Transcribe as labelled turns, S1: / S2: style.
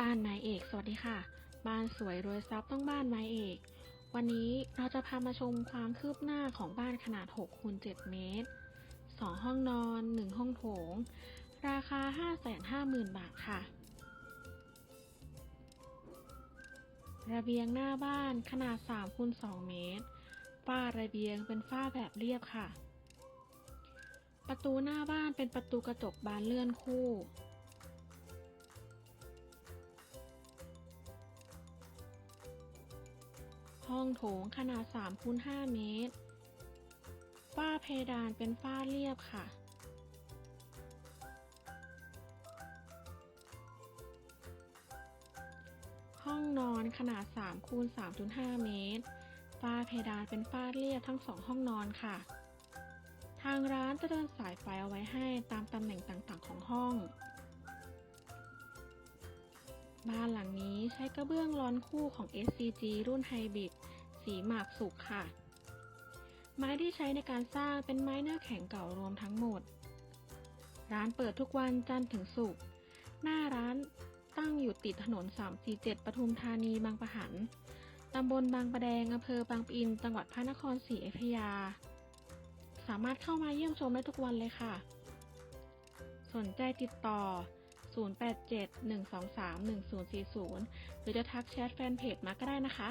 S1: บ้านไม้เอก สวัสดีค่ะ บ้านสวยรวยทรัพย์ต้องบ้านไม้เอก วันนี้เราจะพามาชมความคืบหน้าของบ้านขนาด6คูณ7เมตร 2 ห้องนอน 1 ห้องโถง ราคา 550,000 บาทค่ะ ระเบียงหน้าบ้านขนาด3คูณ2เมตร ฝ้าระเบียงเป็นฝ้าแบบเรียบค่ะ ประตูหน้าบ้านเป็นประตูกระจกบานเลื่อนคู่ ห้องโถงขนาด3คูณ5เมตร ฝ้าเพดานเป็นฝ้าเรียบค่ะ ห้องนอนขนาด3คูณ3.5 เมตร ฝ้าเพดานเป็นฝ้าเรียบทั้งสองห้องนอนค่ะ ทางร้านจะเดินสายไฟเอาไว้ให้ตามตำแหน่งต่างๆของห้อง บ้านหลังนี้ใช้กระเบื้องร้อนคู่ของ SCG รุ่นไฮบริดสีหมากสุกค่ะ ไม้ที่ใช้ในการสร้างเป็นไม้เนื้อแข็งเก่ารวมทั้งหมด ร้านเปิดทุกวันจันทร์ถึงศุกร์หน้าร้านตั้งอยู่ติดถนน 347 ปทุมธานีบางปะหัน ตำบลบางประแดงอำเภอบางปะอิน จังหวัดพระนครศรีอยุธยา สามารถเข้ามาเยี่ยมชมได้ทุกวันเลยค่ะ สนใจติดต่อ 087-123-1040 หรือจะทักแชทแฟนเพจมาก็ได้นะคะ